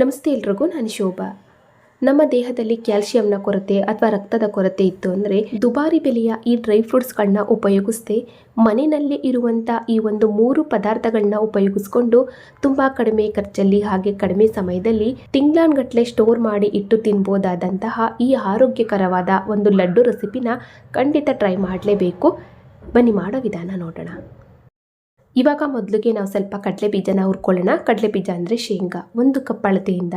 ನಮಸ್ತೆ ಎಲ್ರಿಗೂ, ನಾನು ಶೋಭಾ. ನಮ್ಮ ದೇಹದಲ್ಲಿ ಕ್ಯಾಲ್ಸಿಯಂನ ಕೊರತೆ ಅಥವಾ ರಕ್ತದ ಕೊರತೆ ಇತ್ತು ಅಂದರೆ ದುಬಾರಿ ಬೆಲೆಯ ಈ ಡ್ರೈ ಫ್ರೂಟ್ಸ್ಗಳನ್ನ ಉಪಯೋಗಿಸ್ದೆ ಮನೆಯಲ್ಲಿ ಇರುವಂಥ ಈ ಒಂದು ಮೂರು ಪದಾರ್ಥಗಳನ್ನ ಉಪಯೋಗಿಸ್ಕೊಂಡು ತುಂಬ ಕಡಿಮೆ ಖರ್ಚಲ್ಲಿ ಹಾಗೆ ಕಡಿಮೆ ಸಮಯದಲ್ಲಿ ತಿಂಗ್ಳಾನ್ಗಟ್ಲೆ ಸ್ಟೋರ್ ಮಾಡಿ ಇಟ್ಟು ತಿನ್ಬೋದಾದಂತಹ ಈ ಆರೋಗ್ಯಕರವಾದ ಒಂದು ಲಡ್ಡು ರೆಸಿಪಿನ ಖಂಡಿತ ಟ್ರೈ ಮಾಡಲೇಬೇಕು. ಬನ್ನಿ ಮಾಡೋ ವಿಧಾನ ನೋಡೋಣ. ಇವಾಗ ಮೊದಲಿಗೆ ನಾವು ಸ್ವಲ್ಪ ಕಡಲೆ ಬೀಜನ ಹುರ್ಕೊಳ್ಳೋಣ. ಕಡಲೆ ಬೀಜ ಅಂದರೆ ಶೇಂಗಾ. ಒಂದು ಕಪ್ ಅಳತೆಯಿಂದ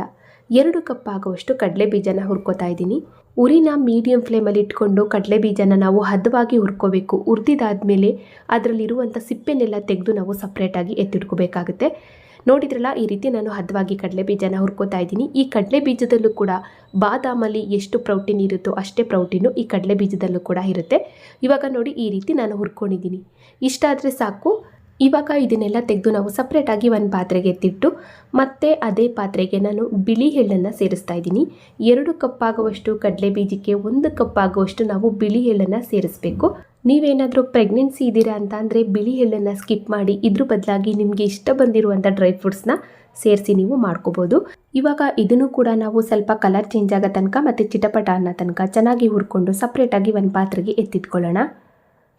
ಎರಡು ಕಪ್ ಆಗುವಷ್ಟು ಕಡಲೆ ಬೀಜನ ಹುರ್ಕೋತಾ ಇದ್ದೀನಿ. ಉರಿನ ಮೀಡಿಯಂ ಫ್ಲೇಮಲ್ಲಿ ಇಟ್ಕೊಂಡು ಕಡಲೆ ಬೀಜನ ನಾವು ಹದವಾಗಿ ಹುರ್ಕೋಬೇಕು. ಹುರಿದಿದ್ದಾದಮೇಲೆ ಅದರಲ್ಲಿರುವಂಥ ಸಿಪ್ಪೆನೆಲ್ಲ ತೆಗೆದು ನಾವು ಸಪ್ರೇಟಾಗಿ ಎತ್ತಿಟ್ಕೋಬೇಕಾಗುತ್ತೆ. ನೋಡಿದ್ರಲ್ಲ, ಈ ರೀತಿ ನಾನು ಹದವಾಗಿ ಕಡಲೆ ಬೀಜನ ಹುರ್ಕೋತಾ ಇದ್ದೀನಿ. ಈ ಕಡಲೆ ಬೀಜದಲ್ಲೂ ಕೂಡ ಬಾದಾಮಲ್ಲಿ ಎಷ್ಟು ಪ್ರೋಟೀನ್ ಇರುತ್ತೋ ಅಷ್ಟೇ ಪ್ರೌಟೀನು ಈ ಕಡಲೆ ಬೀಜದಲ್ಲೂ ಕೂಡ ಇರುತ್ತೆ. ಇವಾಗ ನೋಡಿ, ಈ ರೀತಿ ನಾನು ಹುರ್ಕೊಂಡಿದ್ದೀನಿ. ಇಷ್ಟಾದರೆ ಸಾಕು. ಇವಾಗ ಇದನ್ನೆಲ್ಲ ತೆಗೆದು ನಾವು ಸಪ್ರೇಟಾಗಿ ಒಂದು ಪಾತ್ರೆಗೆ ಎತ್ತಿಟ್ಟು, ಮತ್ತೆ ಅದೇ ಪಾತ್ರೆಗೆ ನಾನು ಬಿಳಿ ಎಳ್ಳನ್ನು ಸೇರಿಸ್ತಾ ಇದ್ದೀನಿ. ಎರಡು ಕಪ್ ಆಗುವಷ್ಟು ಕಡಲೆ ಬೀಜಕ್ಕೆ ಒಂದು ಕಪ್ ಆಗುವಷ್ಟು ನಾವು ಬಿಳಿ ಎಳ್ಳನ್ನು ಸೇರಿಸಬೇಕು. ನೀವೇನಾದರೂ ಪ್ರೆಗ್ನೆನ್ಸಿ ಇದ್ದೀರಾ ಅಂತ ಅಂದರೆ ಬಿಳಿ ಎಳ್ಳನ್ನು ಸ್ಕಿಪ್ ಮಾಡಿ, ಇದ್ರ ಬದಲಾಗಿ ನಿಮಗೆ ಇಷ್ಟ ಬಂದಿರುವಂಥ ಡ್ರೈ ಫ್ರೂಟ್ಸ್ನ ಸೇರಿಸಿ ನೀವು ಮಾಡ್ಕೋಬೋದು. ಇವಾಗ ಇದನ್ನು ಕೂಡ ನಾವು ಸ್ವಲ್ಪ ಕಲರ್ ಚೇಂಜ್ ಆಗೋ ತನಕ ಮತ್ತು ಚಿಟಪಟ ಅನ್ನೋ ತನಕ ಚೆನ್ನಾಗಿ ಹುರ್ಕೊಂಡು ಸಪ್ರೇಟಾಗಿ ಒಂದು ಪಾತ್ರೆಗೆ ಎತ್ತಿಟ್ಕೊಳ್ಳೋಣ.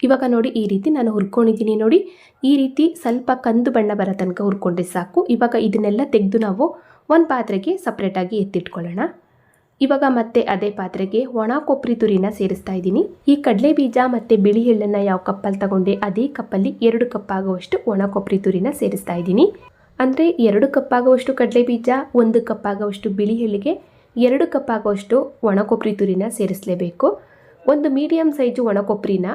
ಇವಾಗ ನೋಡಿ ಈ ರೀತಿ ನಾನು ಹುರ್ಕೊಂಡಿದ್ದೀನಿ ನೋಡಿ. ಈ ರೀತಿ ಸ್ವಲ್ಪ ಕಂದು ಬಣ್ಣ ಬರೋ ತನಕ ಹುರ್ಕೊಂಡ್ರೆ ಸಾಕು. ಇವಾಗ ಇದನ್ನೆಲ್ಲ ತೆಗೆದು ನಾವು ಒಂದು ಪಾತ್ರೆಗೆ ಸಪ್ರೇಟಾಗಿ ಎತ್ತಿಟ್ಕೊಳ್ಳೋಣ. ಇವಾಗ ಮತ್ತೆ ಅದೇ ಪಾತ್ರೆಗೆ ಒಣ ಕೊಬ್ಬರಿ ತುರಿನ ಸೇರಿಸ್ತಾ ಇದ್ದೀನಿ. ಈ ಕಡಲೆ ಬೀಜ ಮತ್ತು ಬಿಳಿ ಎಳ್ಳನ್ನು ಯಾವ ಕಪ್ಪಲ್ಲಿ ತಗೊಂಡೆ ಅದೇ ಕಪ್ಪಲ್ಲಿ ಎರಡು ಕಪ್ ಆಗುವಷ್ಟು ಒಣ ಕೊಬ್ಬರಿ ತುರಿನ ಸೇರಿಸ್ತಾ ಇದ್ದೀನಿ. ಅಂದರೆ ಎರಡು ಕಪ್ ಆಗುವಷ್ಟು ಕಡಲೆ ಬೀಜ, ಒಂದು ಕಪ್ ಆಗುವಷ್ಟು ಬಿಳಿ ಎಳ್ಳಿಗೆ, ಎರಡು ಕಪ್ ಆಗುವಷ್ಟು ಒಣ ಕೊಬ್ಬರಿ ತುರಿನ ಸೇರಿಸಲೇಬೇಕು. ಒಂದು ಮೀಡಿಯಮ್ ಸೈಜು ಒಣ ಕೊಬ್ಬರಿನ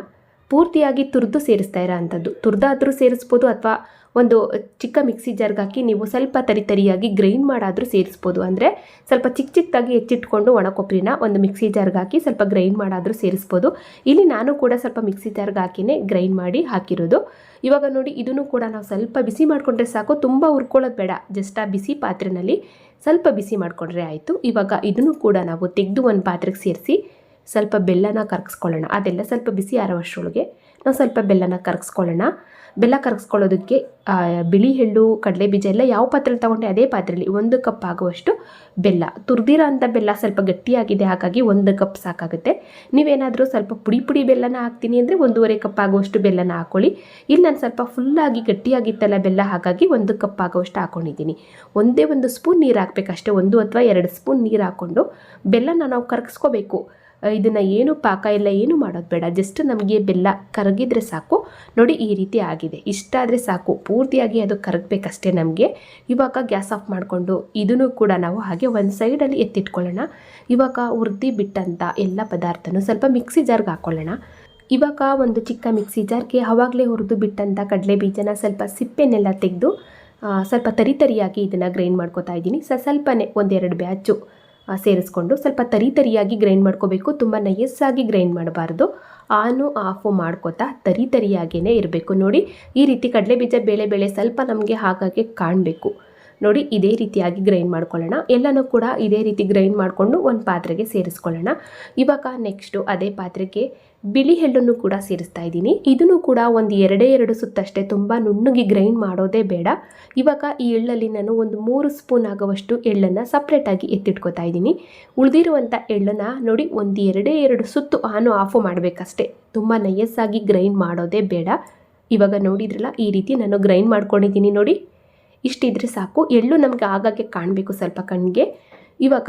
ಪೂರ್ತಿಯಾಗಿ ತುರಿದು ಸೇರಿಸ್ತಾ ಇರೋ ಅಂಥದ್ದು. ತುರಿದಾದರೂ ಸೇರಿಸ್ಬೋದು ಅಥವಾ ಒಂದು ಚಿಕ್ಕ ಮಿಕ್ಸಿ ಜಾರ್ಗೆ ಹಾಕಿ ನೀವು ಸ್ವಲ್ಪ ತರಿ ತರಿಯಾಗಿ ಗ್ರೈಂಡ್ ಮಾಡಾದರೂ ಸೇರಿಸ್ಬೋದು. ಅಂದರೆ ಸ್ವಲ್ಪ ಚಿಕ್ಕ ಚಿಕ್ಕದಾಗಿ ಹೆಚ್ಚಿಟ್ಕೊಂಡು ಒಣ ಕೊಬ್ಬರಿನ ಒಂದು ಮಿಕ್ಸಿ ಜಾರ್ಗೆ ಹಾಕಿ ಸ್ವಲ್ಪ ಗ್ರೈಂಡ್ ಮಾಡಾದರೂ ಸೇರಿಸ್ಬೋದು. ಇಲ್ಲಿ ನಾನು ಕೂಡ ಸ್ವಲ್ಪ ಮಿಕ್ಸಿ ಜಾರ್ಗೆ ಹಾಕಿನೇ ಗ್ರೈಂಡ್ ಮಾಡಿ ಹಾಕಿರೋದು. ಇವಾಗ ನೋಡಿ, ಇದನ್ನು ಕೂಡ ನಾವು ಸ್ವಲ್ಪ ಬಿಸಿ ಮಾಡಿಕೊಂಡ್ರೆ ಸಾಕು. ತುಂಬ ಹುರ್ಕೊಳ್ಳೋದು ಬೇಡ. ಜಸ್ಟ್ ಆ ಬಿಸಿ ಪಾತ್ರೆನಲ್ಲಿ ಸ್ವಲ್ಪ ಬಿಸಿ ಮಾಡಿಕೊಂಡ್ರೆ ಆಯಿತು. ಇವಾಗ ಇದನ್ನು ಕೂಡ ನಾವು ತೆಗೆದು ಒಂದು ಪಾತ್ರೆಗೆ ಸೇರಿಸಿ ಸ್ವಲ್ಪ ಬೆಲ್ಲನ ಕರಗಿಸ್ಕೊಳ್ಳೋಣ. ಅದೆಲ್ಲ ಸ್ವಲ್ಪ ಬಿಸಿ ಆರೋವಷ್ಟರೊಳಗೆ ನಾವು ಸ್ವಲ್ಪ ಬೆಲ್ಲನ ಕರಗಿಸ್ಕೊಳ್ಳೋಣ. ಬೆಲ್ಲ ಕರಗಿಸ್ಕೊಳ್ಳೋದಕ್ಕೆ ಬಿಳಿ ಎಳ್ಳು, ಕಡಲೆ ಬೀಜ ಎಲ್ಲ ಯಾವ ಪಾತ್ರೆಲಿ ತೊಗೊಂಡೆ ಅದೇ ಪಾತ್ರೆಯಲ್ಲಿ ಒಂದು ಕಪ್ ಆಗುವಷ್ಟು ಬೆಲ್ಲ. ತುರಿದಿರೋ ಅಂಥ ಬೆಲ್ಲ ಸ್ವಲ್ಪ ಗಟ್ಟಿಯಾಗಿದೆ, ಹಾಗಾಗಿ ಒಂದು ಕಪ್ ಸಾಕಾಗುತ್ತೆ. ನೀವೇನಾದರೂ ಸ್ವಲ್ಪ ಪುಡಿ ಪುಡಿ ಬೆಲ್ಲನ ಹಾಕ್ತೀನಿ ಅಂದರೆ ಒಂದೂವರೆ ಕಪ್ ಆಗುವಷ್ಟು ಬೆಲ್ಲನ ಹಾಕ್ಕೊಳ್ಳಿ ಇಲ್ಲಿ ನಾನು ಸ್ವಲ್ಪ ಫುಲ್ಲಾಗಿ ಗಟ್ಟಿಯಾಗಿತ್ತಲ್ಲ ಬೆಲ್ಲ, ಹಾಗಾಗಿ ಒಂದು ಕಪ್ ಆಗುವಷ್ಟು ಹಾಕ್ಕೊಂಡಿದ್ದೀನಿ ಒಂದೇ ಒಂದು ಸ್ಪೂನ್ ನೀರು ಹಾಕಬೇಕಷ್ಟೇ, ಒಂದು ಅಥವಾ ಎರಡು ಸ್ಪೂನ್ ನೀರು ಹಾಕ್ಕೊಂಡು ಬೆಲ್ಲನ ನಾವು ಕರಗಿಸ್ಕೋಬೇಕು. ಇದನ್ನು ಏನು ಪಾಕ ಇಲ್ಲ, ಏನು ಮಾಡೋದು ಬೇಡ. ಜಸ್ಟ್ ನಮಗೆ ಬೆಲ್ಲ ಕರಗಿದ್ರೆ ಸಾಕು. ನೋಡಿ ಈ ರೀತಿ ಆಗಿದೆ. ಇಷ್ಟಾದರೆ ಸಾಕು. ಪೂರ್ತಿಯಾಗಿ ಅದು ಕರಗಬೇಕಷ್ಟೇ ನಮಗೆ. ಇವಾಗ ಗ್ಯಾಸ್ ಆಫ್ ಮಾಡಿಕೊಂಡು ಇದನ್ನು ಕೂಡ ನಾವು ಹಾಗೆ ಒಂದು ಸೈಡಲ್ಲಿ ಎತ್ತಿಟ್ಕೊಳ್ಳೋಣ. ಇವಾಗ ಹುರ್ದಿ ಬಿಟ್ಟಂಥ ಎಲ್ಲ ಪದಾರ್ಥನೂ ಸ್ವಲ್ಪ ಮಿಕ್ಸಿ ಜಾರ್ಗೆ ಹಾಕ್ಕೊಳ್ಳೋಣ ಇವಾಗ ಒಂದು ಚಿಕ್ಕ ಮಿಕ್ಸಿ ಜಾರ್ಗೆ ಅವಾಗಲೇ ಹುರಿದು ಬಿಟ್ಟಂಥ ಕಡಲೆ ಬೀಜನ ಸ್ವಲ್ಪ ಸಿಪ್ಪೆನೆಲ್ಲ ತೆಗೆದು ಸ್ವಲ್ಪ ತರಿತರಿಯಾಗಿ ಇದನ್ನು ಗ್ರೈಂಡ್ ಮಾಡ್ಕೊತಾ ಇದ್ದೀನಿ. ಸ, ಸ್ವಲ್ಪನೇ ಒಂದೆರಡು ಬ್ಯಾಚು ಸೇರಿಸ್ಕೊಂಡು ಸ್ವಲ್ಪ ತರಿ ತರಿಯಾಗಿ ಗ್ರೈಂಡ್ ಮಾಡ್ಕೋಬೇಕು. ತುಂಬ ನಯಸ್ಸಾಗಿ ಗ್ರೈಂಡ್ ಮಾಡಬಾರ್ದು. ಆನು ಆಫು ಮಾಡ್ಕೋತಾ ತರಿ ತರಿಯಾಗಿಯೇ ಇರಬೇಕು. ನೋಡಿ, ಈ ರೀತಿ ಕಡಲೆ ಬೀಜ ಬೇಳೆ ಬೇಳೆ ಸ್ವಲ್ಪ ನಮಗೆ ಹಾಗಾಗಿ ಕಾಣಬೇಕು. ನೋಡಿ, ಇದೇ ರೀತಿಯಾಗಿ ಗ್ರೈಂಡ್ ಮಾಡ್ಕೊಳ್ಳೋಣ. ಎಲ್ಲನೂ ಕೂಡ ಇದೇ ರೀತಿ ಗ್ರೈಂಡ್ ಮಾಡಿಕೊಂಡು ಒಂದು ಪಾತ್ರೆಗೆ ಸೇರಿಸ್ಕೊಳ್ಳೋಣ. ಇವಾಗ ನೆಕ್ಸ್ಟು ಅದೇ ಪಾತ್ರೆಗೆ ಬಿಳಿ ಎಳ್ಳನ್ನು ಕೂಡ ಸೇರಿಸ್ತಾ ಇದ್ದೀನಿ. ಇದನ್ನು ಕೂಡ ಒಂದು ಎರಡೇ ಎರಡು ಸುತ್ತಷ್ಟೇ ತುಂಬ ನುಣ್ಣಗೆ ಗ್ರೈಂಡ್ ಮಾಡೋದೇ ಬೇಡ. ಇವಾಗ ಈ ಎಳ್ಳಲ್ಲಿ ನಾನು ಒಂದು ಮೂರು ಸ್ಪೂನ್ ಆಗುವಷ್ಟು ಎಳ್ಳನ್ನು ಸಪ್ರೇಟಾಗಿ ಎತ್ತಿಟ್ಕೋತಾ ಇದ್ದೀನಿ. ಉಳಿದಿರುವಂಥ ಎಳ್ಳನ್ನು ನೋಡಿ, ಒಂದು ಎರಡೇ ಎರಡು ಸುತ್ತು ಆನು ಆಫು ಮಾಡಬೇಕಷ್ಟೇ. ತುಂಬ ನಯಸ್ಸಾಗಿ ಗ್ರೈಂಡ್ ಮಾಡೋದೇ ಬೇಡ. ಇವಾಗ ನೋಡಿದ್ರಲ್ಲ, ಈ ರೀತಿ ನಾನು ಗ್ರೈಂಡ್ ಮಾಡ್ಕೊಂಡಿದ್ದೀನಿ ನೋಡಿ. ಇಷ್ಟಿದ್ರೆ ಸಾಕು. ಎಳ್ಳು ನಮಗೆ ಆಗಾಗ್ಗೆ ಕಾಣಬೇಕು ಸ್ವಲ್ಪ ಕಣ್ಣಿಗೆ ಇವಾಗ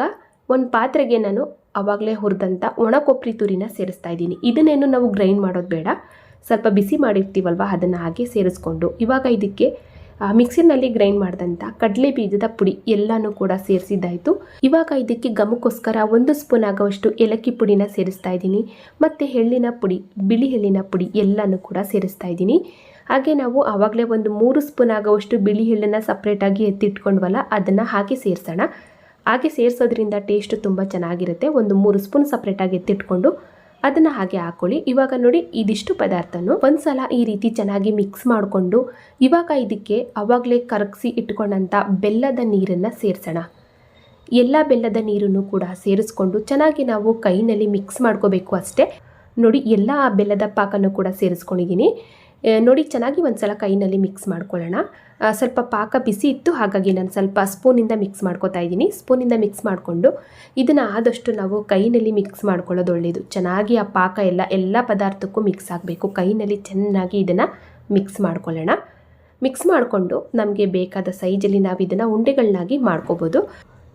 ಒಂದು ಪಾತ್ರೆಗೆ ನಾನು ಆವಾಗಲೇ ಹುರಿದಂಥ ಒಣ ಕೊಬ್ಬರಿ ತುರಿನ ಸೇರಿಸ್ತಾ ಇದ್ದೀನಿ. ಇದನ್ನೇನು ನಾವು ಗ್ರೈಂಡ್ ಮಾಡೋದು ಬೇಡ. ಸ್ವಲ್ಪ ಬಿಸಿ ಮಾಡಿರ್ತೀವಲ್ವ ಅದನ್ನು ಹಾಗೆ ಸೇರಿಸ್ಕೊಂಡು. ಇವಾಗ ಇದಕ್ಕೆ ಮಿಕ್ಸಿನಲ್ಲಿ ಗ್ರೈಂಡ್ ಮಾಡಿದಂಥ ಕಡಲೆ ಬೀಜದ ಪುಡಿ ಎಲ್ಲನೂ ಕೂಡ ಸೇರಿಸಿದ್ದಾಯಿತು. ಇವಾಗ ಇದಕ್ಕೆ ಘಮಕ್ಕೋಸ್ಕರ ಒಂದು ಸ್ಪೂನ್ ಆಗುವಷ್ಟು ಏಲಕ್ಕಿ ಪುಡಿನ ಸೇರಿಸ್ತಾ ಇದ್ದೀನಿ. ಮತ್ತು ಎಳ್ಳಿನ ಪುಡಿ, ಬಿಳಿ ಎಳ್ಳಿನ ಪುಡಿ ಎಲ್ಲನೂ ಕೂಡ ಸೇರಿಸ್ತಾ ಇದ್ದೀನಿ. ಹಾಗೆ ನಾವು ಆವಾಗಲೇ ಒಂದು ಮೂರು ಸ್ಪೂನ್ ಆಗುವಷ್ಟು ಬಿಳಿ ಎಳ್ಳನ್ನು ಸಪ್ರೇಟಾಗಿ ಎತ್ತಿಟ್ಕೊಂಡ್ವಲ್ಲ, ಅದನ್ನು ಹಾಕಿ ಸೇರಿಸೋಣ. ಹಾಗೆ ಸೇರಿಸೋದ್ರಿಂದ ಟೇಸ್ಟ್ ತುಂಬ ಚೆನ್ನಾಗಿರುತ್ತೆ. ಒಂದು ಮೂರು ಸ್ಪೂನ್ ಸಪ್ರೇಟಾಗಿ ಎತ್ತಿಟ್ಕೊಂಡು ಅದನ್ನು ಹಾಗೆ ಹಾಕೊಳ್ಳಿ. ಇವಾಗ ನೋಡಿ ಇದಿಷ್ಟು ಪದಾರ್ಥನೂ ಒಂದ್ಸಲ ಈ ರೀತಿ ಚೆನ್ನಾಗಿ ಮಿಕ್ಸ್ ಮಾಡಿಕೊಂಡು ಇವಾಗ ಇದಕ್ಕೆ ಅವಾಗಲೇ ಕರಗಿಸಿ ಇಟ್ಕೊಂಡಂಥ ಬೆಲ್ಲದ ನೀರನ್ನು ಸೇರಿಸೋಣ. ಎಲ್ಲ ಬೆಲ್ಲದ ನೀರನ್ನು ಕೂಡ ಸೇರಿಸ್ಕೊಂಡು ಚೆನ್ನಾಗಿ ನಾವು ಕೈನಲ್ಲಿ ಮಿಕ್ಸ್ ಮಾಡ್ಕೋಬೇಕು ಅಷ್ಟೇ. ನೋಡಿ ಎಲ್ಲ ಆ ಬೆಲ್ಲದ ಪಾಕನ್ನು ಕೂಡ ಸೇರಿಸ್ಕೊಂಡಿದ್ದೀನಿ. ನೋಡಿ, ಚೆನ್ನಾಗಿ ಒಂದ್ಸಲ ಕೈನಲ್ಲಿ ಮಿಕ್ಸ್ ಮಾಡ್ಕೊಳ್ಳೋಣ. ಸ್ವಲ್ಪ ಪಾಕ ಬಿಸಿ ಇತ್ತು, ಹಾಗಾಗಿ ನಾನು ಸ್ವಲ್ಪ ಸ್ಪೂನಿಂದ ಮಿಕ್ಸ್ ಮಾಡ್ಕೋತಾ ಇದ್ದೀನಿ. ಸ್ಪೂನಿಂದ ಮಿಕ್ಸ್ ಮಾಡಿಕೊಂಡು ಇದನ್ನು ಆದಷ್ಟು ನಾವು ಕೈನಲ್ಲಿ ಮಿಕ್ಸ್ ಮಾಡ್ಕೊಳ್ಳೋದು ಒಳ್ಳೆಯದು ಚೆನ್ನಾಗಿ ಆ ಪಾಕ ಎಲ್ಲ ಎಲ್ಲ ಪದಾರ್ಥಕ್ಕೂ ಮಿಕ್ಸ್ ಆಗಬೇಕು. ಕೈನಲ್ಲಿ ಚೆನ್ನಾಗಿ ಇದನ್ನು ಮಿಕ್ಸ್ ಮಾಡ್ಕೊಳ್ಳೋಣ. ಮಿಕ್ಸ್ ಮಾಡಿಕೊಂಡು ನಮಗೆ ಬೇಕಾದ ಸೈಜಲ್ಲಿ ನಾವು ಇದನ್ನು ಉಂಡೆಗಳನ್ನಾಗಿ ಮಾಡ್ಕೋಬೋದು.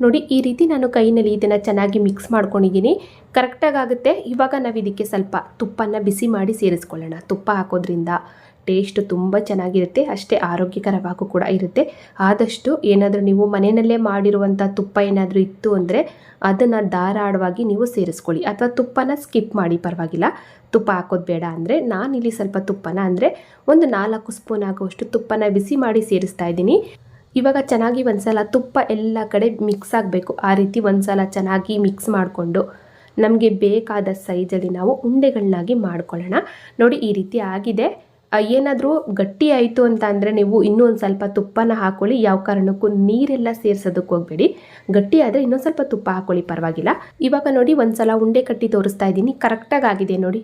ನೋಡಿ, ಈ ರೀತಿ ನಾನು ಕೈನಲ್ಲಿ ಇದನ್ನು ಚೆನ್ನಾಗಿ ಮಿಕ್ಸ್ ಮಾಡ್ಕೊಂಡಿದ್ದೀನಿ. ಕರೆಕ್ಟಾಗಿ ಆಗುತ್ತೆ ಇವಾಗ ನಾವು ಇದಕ್ಕೆ ಸ್ವಲ್ಪ ತುಪ್ಪನ ಬಿಸಿ ಮಾಡಿ ಸೇರಿಸ್ಕೊಳ್ಳೋಣ. ತುಪ್ಪ ಹಾಕೋದ್ರಿಂದ ಟೇಸ್ಟ್ ತುಂಬ ಚೆನ್ನಾಗಿರುತ್ತೆ. ಅಷ್ಟೇ ಆರೋಗ್ಯಕರವಾಗೂ ಕೂಡ ಇರುತ್ತೆ. ಆದಷ್ಟು ಏನಾದರೂ ನೀವು ಮನೆಯಲ್ಲೇ ಮಾಡಿರುವಂಥ ತುಪ್ಪ ಏನಾದರೂ ಇತ್ತು ಅಂದರೆ ಅದನ್ನು ಧಾರಾಳವಾಗಿ ನೀವು ಸೇರಿಸ್ಕೊಳ್ಳಿ. ಅಥವಾ ತುಪ್ಪನ ಸ್ಕಿಪ್ ಮಾಡಿ, ಪರವಾಗಿಲ್ಲ. ತುಪ್ಪ ಹಾಕೋದು ಬೇಡ ಅಂದರೆ ನಾನಿಲ್ಲಿ ಸ್ವಲ್ಪ ತುಪ್ಪನ ಅಂದರೆ ಒಂದು ನಾಲ್ಕು ಸ್ಪೂನ್ ಆಗುವಷ್ಟು ತುಪ್ಪನ ಬಿಸಿ ಮಾಡಿ ಸೇರಿಸ್ತಾ ಇದ್ದೀನಿ. ಇವಾಗ ಚೆನ್ನಾಗಿ ಒಂದ್ಸಲ ತುಪ್ಪ ಎಲ್ಲ ಕಡೆ ಮಿಕ್ಸ್ ಆಗಬೇಕು. ಆ ರೀತಿ ಒಂದ್ಸಲ ಚೆನ್ನಾಗಿ ಮಿಕ್ಸ್ ಮಾಡಿಕೊಂಡು ನಮಗೆ ಬೇಕಾದ ಸೈಜಲ್ಲಿ ನಾವು ಉಂಡೆಗಳನ್ನಾಗಿ ಮಾಡ್ಕೊಳ್ಳೋಣ. ನೋಡಿ ಈ ರೀತಿ ಆಗಿದೆ. ಏನಾದರೂ ಗಟ್ಟಿ ಆಯಿತು ಅಂತ ಅಂದರೆ ನೀವು ಇನ್ನೂ ಒಂದು ಸ್ವಲ್ಪ ತುಪ್ಪನ ಹಾಕೊಳ್ಳಿ. ಯಾವ ಕಾರಣಕ್ಕೂ ನೀರೆಲ್ಲ ಸೇರ್ಸೋದಕ್ಕೆ ಹೋಗಬೇಡಿ. ಗಟ್ಟಿ ಆದರೆ ಇನ್ನೊಂದು ಸ್ವಲ್ಪ ತುಪ್ಪ ಹಾಕೊಳ್ಳಿ, ಪರವಾಗಿಲ್ಲ. ಇವಾಗ ನೋಡಿ ಒಂದ್ಸಲ ಉಂಡೆ ಕಟ್ಟಿ ತೋರಿಸ್ತಾ ಇದ್ದೀನಿ. ಕರೆಕ್ಟಾಗಿ ಆಗಿದೆ ನೋಡಿ.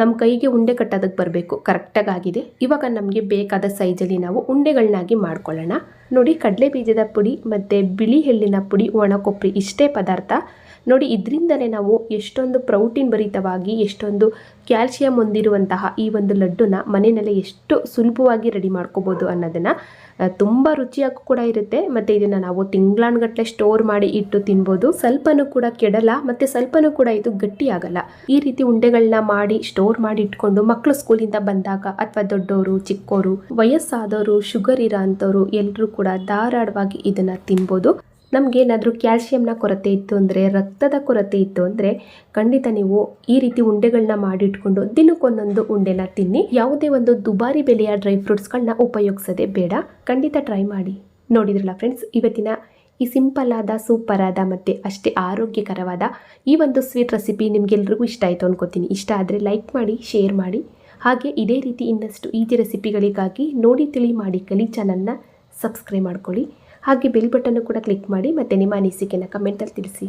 ನಮ್ಮ ಕೈಗೆ ಉಂಡೆ ಕಟ್ಟೋದಕ್ಕೆ ಬರಬೇಕು. ಕರೆಕ್ಟಾಗಿ ಆಗಿದೆ ಇವಾಗ ನಮಗೆ ಬೇಕಾದ ಸೈಜಲ್ಲಿ ನಾವು ಉಂಡೆಗಳನ್ನಾಗಿ ಮಾಡ್ಕೊಳ್ಳೋಣ. ನೋಡಿ ಕಡಲೆ ಬೀಜದ ಪುಡಿ ಮತ್ತು ಬಿಳಿ ಎಳ್ಳಿನ ಪುಡಿ ಒಣ ಕೊಬ್ಬರಿ ಇಷ್ಟೇ ಪದಾರ್ಥ. ನೋಡಿ ಇದರಿಂದನೇ ನಾವು ಎಷ್ಟೊಂದು ಪ್ರೋಟೀನ್ ಭರಿತವಾಗಿ, ಎಷ್ಟೊಂದು ಕ್ಯಾಲ್ಸಿಯಂ ಹೊಂದಿರುವಂತಹ ಈ ಒಂದು ಲಡ್ಡುನ ಮನೆಯಲ್ಲೇ ಎಷ್ಟು ಸುಲಭವಾಗಿ ರೆಡಿ ಮಾಡ್ಕೋಬೋದು ಅನ್ನೋದನ್ನು ತುಂಬ ರುಚಿಯಾಗಿ ಕೂಡ ಇರುತ್ತೆ. ಮತ್ತು ಇದನ್ನು ನಾವು ತಿಂಗಳಾನ್ಗಟ್ಲೆ ಸ್ಟೋರ್ ಮಾಡಿ ಇಟ್ಟು ತಿನ್ಬೋದು. ಸ್ವಲ್ಪನೂ ಕೂಡ ಕೆಡಲ್ಲ, ಮತ್ತು ಸ್ವಲ್ಪನೂ ಕೂಡ ಇದು ಗಟ್ಟಿಯಾಗಲ್ಲ. ಈ ರೀತಿ ಉಂಡೆಗಳನ್ನ ಮಾಡಿ ಸ್ಟೋರ್ ಮಾಡಿ ಇಟ್ಕೊಂಡು ಮಕ್ಕಳು ಸ್ಕೂಲಿಂದ ಬಂದಾಗ ಅಥವಾ ದೊಡ್ಡವರು ಚಿಕ್ಕೋರು ವಯಸ್ಸಾದವರು ಶುಗರ್ ಇರೋ ಅಂಥವ್ರು ಎಲ್ಲರೂ ಕೂಡ ಧಾರಾಳವಾಗಿ ಇದನ್ನು ತಿನ್ಬೋದು. ನಮಗೇನಾದರೂ ಕ್ಯಾಲ್ಶಿಯಂನ ಕೊರತೆ ಇತ್ತು ಅಂದರೆ, ರಕ್ತದ ಕೊರತೆ ಇತ್ತು ಅಂದರೆ, ಖಂಡಿತ ನೀವು ಈ ರೀತಿ ಉಂಡೆಗಳನ್ನ ಮಾಡಿಟ್ಕೊಂಡು ದಿನಕ್ಕೊಂದೊಂದು ಉಂಡೆನ ತಿನ್ನಿ. ಯಾವುದೇ ಒಂದು ದುಬಾರಿ ಬೆಲೆಯ ಡ್ರೈ ಫ್ರೂಟ್ಸ್ಗಳನ್ನ ಉಪಯೋಗಿಸೋದೇ ಬೇಡ. ಖಂಡಿತ ಟ್ರೈ ಮಾಡಿ. ನೋಡಿದ್ರಲ್ಲ ಫ್ರೆಂಡ್ಸ್, ಇವತ್ತಿನ ಈ ಸಿಂಪಲ್ ಆದ, ಸೂಪರ್ ಆದ ಮತ್ತು ಅಷ್ಟೇ ಆರೋಗ್ಯಕರವಾದ ಈ ಒಂದು ಸ್ವೀಟ್ ರೆಸಿಪಿ ನಿಮಗೆಲ್ರಿಗೂ ಇಷ್ಟ ಆಯಿತು ಅಂದ್ಕೋತೀನಿ ಇಷ್ಟ ಆದರೆ ಲೈಕ್ ಮಾಡಿ, ಶೇರ್ ಮಾಡಿ. ಹಾಗೆ ಇದೇ ರೀತಿ ಇನ್ನಷ್ಟು ಈಜಿ ರೆಸಿಪಿಗಳಿಗಾಗಿ ನೋಡಿ, ತಿಳಿ ಮಾಡಿ, ಕಲಿ ಚಾನಲ್ನ ಸಬ್ಸ್ಕ್ರೈಬ್ ಮಾಡ್ಕೊಳ್ಳಿ. ಹಾಗೆ ಬೆಲ್ ಬಟನ್ನು ಕೂಡ ಕ್ಲಿಕ್ ಮಾಡಿ ಮತ್ತು ನಿಮ್ಮ ಅನಿಸಿಕೆನ ಕಮೆಂಟಲ್ಲಿ ತಿಳಿಸಿ.